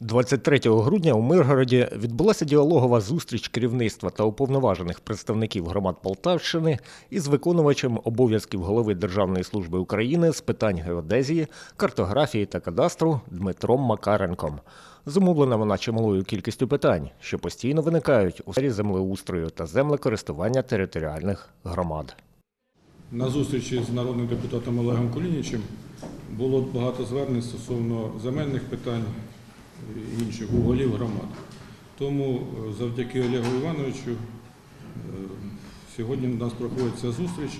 23 грудня у Миргороді відбулася діалогова зустріч керівництва та уповноважених представників громад Полтавщини із виконувачем обов'язків голови Державної служби України з питань геодезії, картографії та кадастру Дмитром Макаренком. Зумовлена вона чималою кількістю питань, що постійно виникають у сфері землеустрою та землекористування територіальних громад. На зустрічі з народним депутатом Олегом Кулінічем було багато звернень стосовно земельних питань інших у голів громад. Тому е, завдяки Олегу Івановичу е, сьогодні у нас проходить ця зустріч.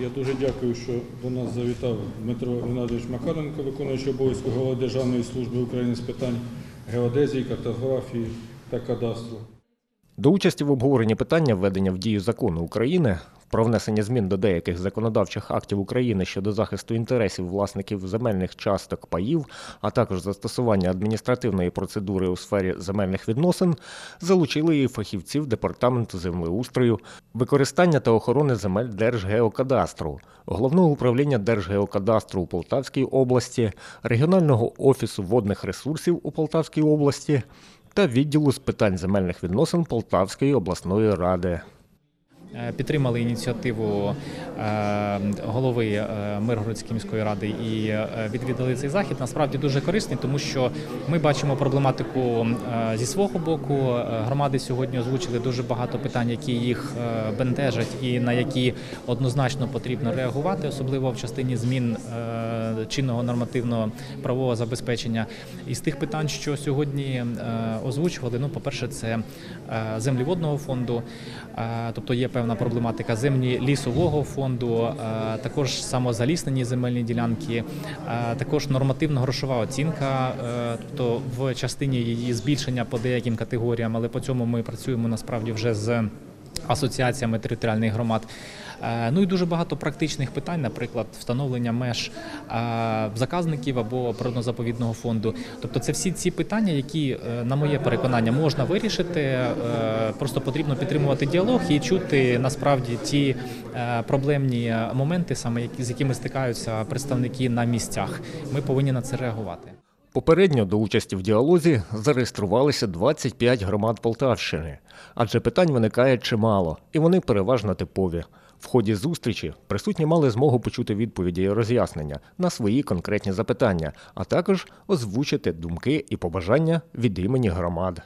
Я дуже дякую, що до нас завітав Дмитро Геннадійович Макаренко, виконуючий обов'язки голови Державної служби України з питань геодезії, картографії та кадастру. До участі в обговоренні питання введення в дію закону України про внесення змін до деяких законодавчих актів України щодо захисту інтересів власників земельних часток паїв, а також застосування адміністративної процедури у сфері земельних відносин, залучили і фахівців департаменту землеустрою, використання та охорони земель Держгеокадастру, головного управління Держгеокадастру у Полтавській області, регіонального офісу водних ресурсів у Полтавській області та відділу з питань земельних відносин Полтавської обласної ради. Е, Підтримали ініціативу е, голови е, Миргородської міської ради і відвідали цей захід. Насправді дуже корисний, тому що ми бачимо проблематику зі свого боку. Громади сьогодні озвучили дуже багато питань, які їх бентежать, і на які однозначно потрібно реагувати, особливо в частині змін чинного нормативного правового забезпечення. Із тих питань, що сьогодні озвучували, ну, по-перше, це е, землі водного фонду, тобто є певна проблематика землі лісового фонду, е, також самозаліснені земельні ділянки, е, також нормативно-грошова оцінка, е, тобто в частині її збільшення по деяким категоріям, але по цьому ми працюємо насправді вже з асоціаціями територіальних громад. Е, Ну і дуже багато практичних питань, наприклад, встановлення меж е, заказників або природно-заповідного фонду. Тобто, це всі ці питання, які, е, на моє переконання, можна вирішити. Просто потрібно підтримувати діалог і чути насправді ті проблемні моменти, саме з якими стикаються представники на місцях. Ми повинні на це реагувати. Попередньо до участі в діалозі зареєструвалися 25 громад Полтавщини, адже питань виникає чимало, і вони переважно типові. В ході зустрічі присутні мали змогу почути відповіді і роз'яснення на свої конкретні запитання, а також озвучити думки і побажання від імені громад.